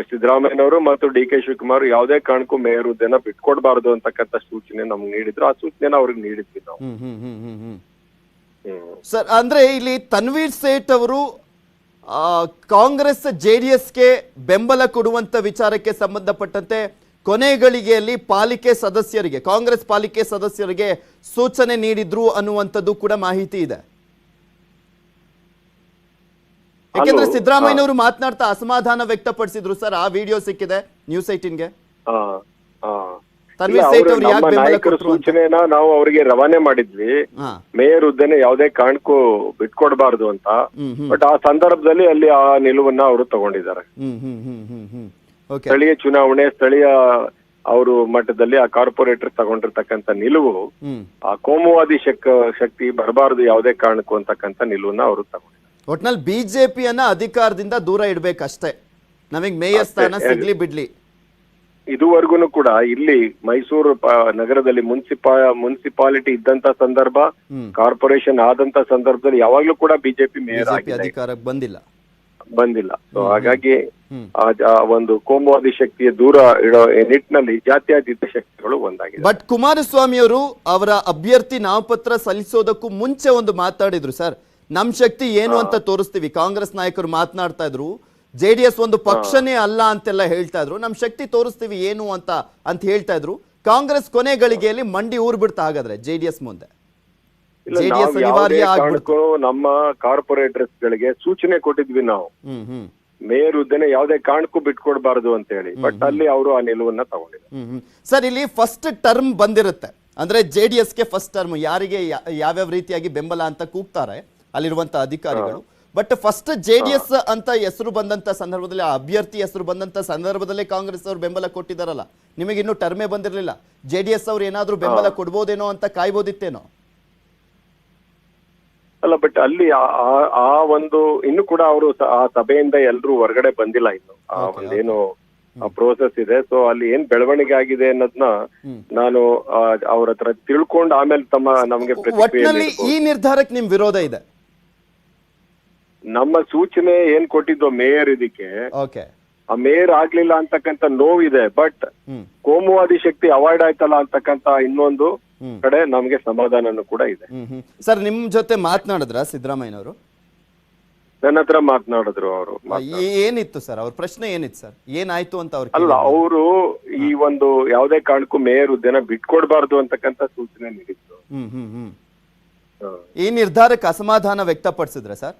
ಸಿದ್ದರಾಮಯ್ಯನವರು ಮತ್ತು ಡಿ ಕೆ ಶಿವಕುಮಾರ್ ಯಾವುದೇ ಕಾರಣಕ್ಕೂ ಮೇಯರ್ ಹುದ್ದೆನ ಬಿಟ್ಕೊಡ್ಬಾರ್ದು ಅಂತಕ್ಕಂಥ ಸೂಚನೆ ನಮ್ಗೆ ನೀಡಿದ್ರು. ಆ ಸೂಚನೆನ ಅವ್ರಿಗೆ ನೀಡಿದ್ವಿ ನಾವು. ಸರ್ ಅಂದ್ರೆ ಇಲ್ಲಿ ತನ್ವೀರ್ ಸೇಠ್ ಅವರು ಆ, ಡಿ ಎಸ್ಗೆ ಬೆಂಬಲ ಕೊಡುವಂತ ವಿಚಾರಕ್ಕೆ ಸಂಬಂಧಪಟ್ಟಂತೆ ಕೊನೆಗಳಿಗೆಯಲ್ಲಿ ಪಾಲಿಕೆ ಸದಸ್ಯರಿಗೆ ಕಾಂಗ್ರೆಸ್ ಪಾಲಿಕೆ ಸದಸ್ಯರಿಗೆ ಸೂಚನೆ ನೀಡಿದ್ರು ಅನ್ನುವಂಥದ್ದು ಕೂಡ ಮಾಹಿತಿ ಇದೆ. ಯಾಕೆಂದ್ರೆ ಸಿದ್ದರಾಮಯ್ಯ ಸಿದ್ದರಾಮಯ್ಯನವರು ಮಾತನಾಡ್ತಾ ಅಸಮಾಧಾನ ವ್ಯಕ್ತಪಡಿಸಿದ್ರು. ಸರ್ ಆ ವಿಡಿಯೋ ಸಿಕ್ಕಿದೆ ನ್ಯೂಸ್ ಏಟಿನ್ಗೆ ನಾಯಕರ ಸೂಚನೆನ ನಾವು ಅವರಿಗೆ ರವಾನೆ ಮಾಡಿದ್ವಿ. ಮೇಯರ್ ಹುದ್ದೆನ ಯಾವುದೇ ಕಾರಣಕ್ಕೂ ಬಿಟ್ಕೊಡ್ಬಾರ್ದು ಅಂತ. ಬಟ್ ಆ ಸಂದರ್ಭದಲ್ಲಿ ಅಲ್ಲಿ ಆ ನಿಲುವನ್ನ ಅವರು ತಗೊಂಡಿದ್ದಾರೆ. ಸ್ಥಳೀಯ ಚುನಾವಣೆ ಸ್ಥಳೀಯ ಅವರು ಮಟ್ಟದಲ್ಲಿ ಆ ಕಾರ್ಪೊರೇಟರ್ ತಗೊಂಡಿರ್ತಕ್ಕಂಥ ನಿಲುವು ಆ ಕೋಮುವಾದಿ ಶಕ್ ಶಕ್ತಿ ಬರಬಾರದು ಯಾವುದೇ ಕಾರಣಕ್ಕೂ ಅಂತಕ್ಕಂಥ ನಿಲುವನ್ನ ಅವರು ತಗೊಂಡಿದ್ದಾರೆ. ಒಟ್ನಲ್ಲಿ ಬಿಜೆಪಿಯನ್ನ ಅಧಿಕಾರದಿಂದ ದೂರ ಇಡ್ಬೇಕಷ್ಟೇ. ನಮಗೆ ಮೇಯರ್ ಸ್ಥಾನ ಸಿಗ್ಲಿ ಬಿಡ್ಲಿ. ಇದುವರೆಗೂ ಕೂಡ ಇಲ್ಲಿ ಮೈಸೂರು ನಗರದಲ್ಲಿ ಮುನ್ಸಿಪಾ ಮುನ್ಸಿಪಾಲಿಟಿ ಇದ್ದಂತ ಸಂದರ್ಭ ಕಾರ್ಪೊರೇಷನ್ ಆದಂತ ಸಂದರ್ಭದಲ್ಲಿ ಯಾವಾಗ್ಲೂ ಕೂಡ ಬಿಜೆಪಿ ಮೇಯರ್ ಅಧಿಕಾರಕ್ಕೆ ಬಂದಿಲ್ಲ. ಬಂದಿಲ್ಲ. ಸೊ ಹಾಗಾಗಿ ಆ ಒಂದು ಕೋಮುವಾದಿ ಶಕ್ತಿಯ ದೂರ ಇಡೋ ನಿಟ್ಟಿನಲ್ಲಿ ಜಾತ್ಯತೀತ ಶಕ್ತಿಗಳು ಒಂದಾಗಿದೆ ಬಟ್ ಕುಮಾರಸ್ವಾಮಿ ಅವರು ಅವರ ಅಭ್ಯರ್ಥಿ ನಾಮಪತ್ರ ಸಲ್ಲಿಸೋದಕ್ಕೂ ಮುಂಚೆ ಒಂದು ಮಾತಾಡಿದ್ರು ಸರ್ ನಮ್ ಶಕ್ತಿ ಏನು ಅಂತ ತೋರಿಸ್ತೀವಿ. ಕಾಂಗ್ರೆಸ್ ನಾಯಕರು ಮಾತನಾಡ್ತಾ ಇದ್ರು ಜೆಡಿಎಸ್ ಒಂದು ಪಕ್ಷನೇ ಅಲ್ಲ ಅಂತೆಲ್ಲ ಹೇಳ್ತಾ ಇದ್ರು. ನಮ್ ಶಕ್ತಿ ತೋರಿಸ್ತೀವಿ ಏನು ಅಂತ ಅಂತ ಹೇಳ್ತಾ ಇದ್ರು. ಕಾಂಗ್ರೆಸ್ ಕೊನೆ ಗಳಿಗೆಯಲ್ಲಿ ಮಂಡಿ ಊರ್ ಬಿಡ್ತಾ ಹಾಗಾದ್ರೆ ಜೆಡಿಎಸ್ ಮುಂದೆ. ಎಸ್ ಕಾರಣಕ್ಕೂ ನಮ್ಮ ಕಾರ್ಪೊರೇಟರ್ಸ್ ಗಳಿಗೆ ಸೂಚನೆ ಕೊಟ್ಟಿದ್ವಿ ನಾವು. ಮೇಯರ್ ಹುದ್ದೆನೆ ಯಾವುದೇ ಕಾರಣಕ್ಕೂ ಬಿಟ್ಕೊಡ್ಬಾರ್ದು ಅಂತ ಹೇಳಿ ಬಟ್ ಅಲ್ಲಿ ಅವರು ಆ ನಿಲುವನ್ನ ತಗೊಂಡಿದ್ದಾರೆ. ಸರ್ ಇಲ್ಲಿ ಫಸ್ಟ್ ಟರ್ಮ್ ಬಂದಿರುತ್ತೆ. ಅಂದ್ರೆ ಜೆ ಡಿ ಎಸ್ಗೆ ಫಸ್ಟ್ ಟರ್ಮ್ ಯಾರಿಗೆ ಯಾವ್ಯಾವ ರೀತಿಯಾಗಿ ಬೆಂಬಲ ಅಂತ ಕೂಗ್ತಾರೆ ಅಲ್ಲಿರುವಂತ ಅಧಿಕಾರಿಗಳು. But first J D S ಅಂತ ಹೆಸರು ಬಂದಂತ ಸಂದರ್ಭದಲ್ಲಿ ಆ ಅಭ್ಯರ್ಥಿ ಹೆಸರು ಬಂದಂತ ಸಂದರ್ಭದಲ್ಲೇ ಕಾಂಗ್ರೆಸ್ ಅವರು ಬೆಂಬಲ ಕೊಟ್ಟಿದಾರಲ್ಲ ನಿಮಗೆ ಇನ್ನೂ ಟರ್ಮೇ ಬಂದಿರಲಿಲ್ಲ. ಜೆ ಡಿ ಎಸ್ ಅವ್ರು ಏನಾದ್ರೂ ಬೆಂಬಲ ಕೊಡ್ಬೋದೇನೋ ಅಂತ ಕಾಯ್ಬೋದಿತ್ತೇನೋ? ಅಲ್ಲ ಬಟ್ ಅಲ್ಲಿ ಆ- ಒಂದು ಇನ್ನು ಕೂಡ ಅವರು ಆ ಸಭೆಯಿಂದ ಎಲ್ಲರೂ ಹೊರಗಡೆ ಬಂದಿಲ್ಲ ಇನ್ನು. ಆ ಒಂದೇನು ಪ್ರೋಸೆಸ್ ಇದೆ. ಸೊ ಅಲ್ಲಿ ಏನ್ ಬೆಳವಣಿಗೆ ಆಗಿದೆ ಅನ್ನೋದನ್ನ ನಾನು ಅವ್ರ ಹತ್ರ ತಿಳ್ಕೊಂಡು ಆಮೇಲೆ ತಮ್ಮ ನಮ್ಗೆ ಈ. ನಿರ್ಧಾರಕ್ಕೆ ನಿಮ್ ವಿರೋಧ ಇದೆ. ನಮ್ಮ ಸೂಚನೆ ಏನ್ ಕೊಟ್ಟಿದ್ದು ಮೇಯರ್ ಇದಕ್ಕೆ ಓಕೆ ಆ ಮೇಯರ್ ಆಗ್ಲಿಲ್ಲ ಅಂತಕ್ಕಂಥ ನೋವಿದೆ ಬಟ್ ಕೋಮುವಾದಿ ಶಕ್ತಿ ಅವಾಯ್ಡ್ ಆಯ್ತಲ್ಲ ಅಂತಕ್ಕಂತ ಇನ್ನೊಂದು ಕಡೆ ನಮ್ಗೆ ಸಮಾಧಾನನೂ ಕೂಡ ಇದೆ. ಸರ್ ನಿಮ್ ಜೊತೆ ಮಾತನಾಡಿದ್ರ ಸಿದ್ದರಾಮಯ್ಯನವರು? ನನ್ನ ಹತ್ರ ಮಾತನಾಡಿದ್ರು ಅವರು. ಏನಿತ್ತು ಸರ್ ಅವ್ರ ಪ್ರಶ್ನೆ ಏನಿತ್ತು ಸರ್ ಏನಾಯ್ತು ಅಂತ ಅವ್ರು ಅಲ್ಲ ಅವರು ಈ ಒಂದು ಯಾವುದೇ ಕಾರಣಕ್ಕೂ ಮೇಯರ್ ಹುದ್ದೆನ ಬಿಟ್ಕೊಡ್ಬಾರ್ದು ಅಂತಕ್ಕಂತ ಸೂಚನೆ ನೀಡಿದ್ರು. ಈ ನಿರ್ಧಾರಕ್ಕೆ ಅಸಮಾಧಾನ ವ್ಯಕ್ತಪಡಿಸಿದ್ರ ಸರ್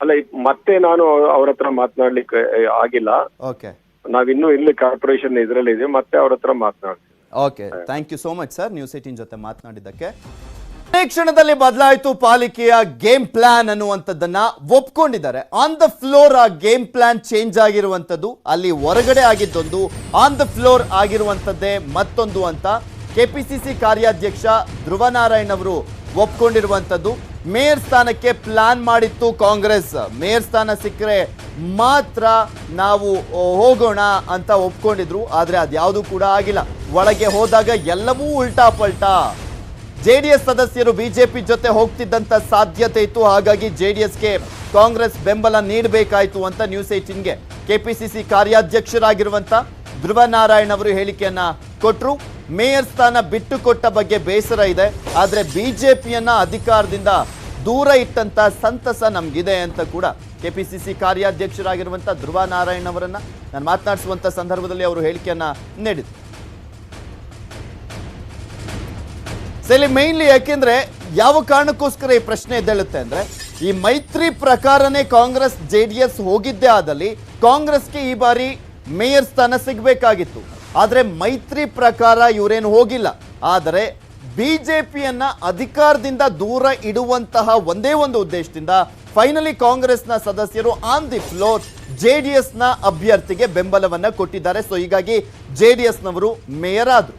ಅಲ್ಲ ಮತ್ತೆ ನಾನು ಅವ್ರ ಹತ್ರ ಮಾತನಾಡ್ಲಿಕ್ಕೆ ಆಗಿಲ್ಲ. ಓಕೆ ನಾವಿನ್ನೂ ಇಲ್ಲಿ ಕಾರ್ಪೊರೇಷನ್ ಇದ್ರಲ್ಲಿ ಇದೆ ಮತ್ತೆ ಅವ್ರ ಹತ್ರ ಮಾತನಾಡ್ತೀವಿ. Okay thank you so much sir news eighteen ಜೊತೆ ಮಾತನಾಡಿದ್ದಕ್ಕೆ. ಕ್ಷಣದಲ್ಲಿ ಬದಲಾಯಿತು ಪಾಲಿಕೆಯ ಗೇಮ್ ಪ್ಲಾನ್ ಅನ್ನುವಂಥದ್ದನ್ನ ಒಪ್ಕೊಂಡಿದ್ದಾರೆ. ಆನ್ ದ ಫ್ಲೋರ್ ಆ ಗೇಮ್ ಪ್ಲಾನ್ ಚೇಂಜ್ ಆಗಿರುವಂಥದ್ದು ಅಲ್ಲಿ ಹೊರಗಡೆ ಆಗಿದ್ದೊಂದು ಆನ್ ದ ಫ್ಲೋರ್ ಆಗಿರುವಂಥದ್ದೇ ಮತ್ತೊಂದು ಅಂತ ಕೆಪಿಸಿಸಿ ಕಾರ್ಯಾಧ್ಯಕ್ಷ ಧ್ರುವನಾರಾಯಣ್ ಅವರು ಒಪ್ಕೊಂಡಿರುವಂಥದ್ದು. ಮೇಯರ್ ಸ್ಥಾನಕ್ಕೆ ಪ್ಲಾನ್ ಮಾಡಿತ್ತು ಕಾಂಗ್ರೆಸ್. ಮೇಯರ್ ಸ್ಥಾನ ಸಿಕ್ಕರೆ ಮಾತ್ರ ನಾವು ಹೋಗೋಣ ಅಂತ ಒಪ್ಕೊಂಡಿದ್ರು. ಆದರೆ ಅದ್ಯಾವುದು ಕೂಡ ಆಗಿಲ್ಲ. ಒಳಗೆ ಹೋದಾಗ ಎಲ್ಲವೂ ಉಲ್ಟಾ ಪಲ್ಟಾ ಜೆ ಡಿ ಎಸ್ ಸದಸ್ಯರು ಬಿಜೆಪಿ ಜೊತೆ ಹೋಗ್ತಿದ್ದಂಥ ಸಾಧ್ಯತೆ ಇತ್ತು. ಹಾಗಾಗಿ ಜೆ ಡಿ ಎಸ್ಗೆ ಕಾಂಗ್ರೆಸ್ ಬೆಂಬಲ ನೀಡಬೇಕಾಯಿತು ಅಂತ ನ್ಯೂಸ್ ಏಟಿನ್ಗೆ ಕೆಪಿಸಿಸಿ ಕಾರ್ಯಾಧ್ಯಕ್ಷರಾಗಿರುವಂಥ ಧ್ರುವ ನಾರಾಯಣ್ ಅವರು ಹೇಳಿಕೆಯನ್ನ ಕೊಟ್ಟರು ಮೇಯರ್ ಸ್ಥಾನ ಬಿಟ್ಟು ಕೊಟ್ಟ ಬಗ್ಗೆ ಬೇಸರ ಇದೆ. ಆದ್ರೆ ಬಿಜೆಪಿಯನ್ನ ಅಧಿಕಾರದಿಂದ ದೂರ ಇಟ್ಟಂತ ಸಂತಸ ನಮ್ಗಿದೆ ಅಂತ ಕೂಡ ಕೆಪಿಸಿಸಿ ಕಾರ್ಯಾಧ್ಯಕ್ಷರಾಗಿರುವಂಥ ಧ್ರುವ ನಾರಾಯಣ್ ಅವರನ್ನ ನಾನು ಮಾತನಾಡಿಸುವಂತ ಸಂದರ್ಭದಲ್ಲಿ ಅವರು ಹೇಳಿಕೆಯನ್ನ ನೀಡಿದ್ರು. ಸರಿ ಮೇನ್ಲಿ ಯಾಕೆಂದ್ರೆ ಯಾವ ಕಾರಣಕ್ಕೋಸ್ಕರ ಈ ಪ್ರಶ್ನೆ ಎದ್ದೇಳುತ್ತೆ ಅಂದ್ರೆ ಈ ಮೈತ್ರಿ ಪ್ರಕಾರನೇ ಕಾಂಗ್ರೆಸ್, ಜೆ ಡಿ ಎಸ್ ಹೋಗಿದ್ದೇ ಆದಲ್ಲಿ ಕಾಂಗ್ರೆಸ್ಗೆ ಈ ಬಾರಿ ಮೇಯರ್ ಸ್ಥಾನ ಸಿಗಬೇಕಾಗಿತ್ತು. ಆದ್ರೆ ಮೈತ್ರಿ ಪ್ರಕಾರ ಇವರೇನು ಹೋಗಿಲ್ಲ. ಆದರೆ ಬಿ ಜೆ ಪಿಯನ್ನು ಅಧಿಕಾರದಿಂದ ದೂರ ಇಡುವಂತಹ ಒಂದೇ ಒಂದು ಉದ್ದೇಶದಿಂದ ಫೈನಲಿ ಕಾಂಗ್ರೆಸ್ನ ಸದಸ್ಯರು on the floor J D ಎಸ್ನ ಅಭ್ಯರ್ಥಿಗೆ ಬೆಂಬಲವನ್ನು ಕೊಟ್ಟಿದ್ದಾರೆ. ಸೊ ಹೀಗಾಗಿ ಜೆ ಡಿ ಎಸ್ನವರು ಮೇಯರ್ ಆದ್ರು.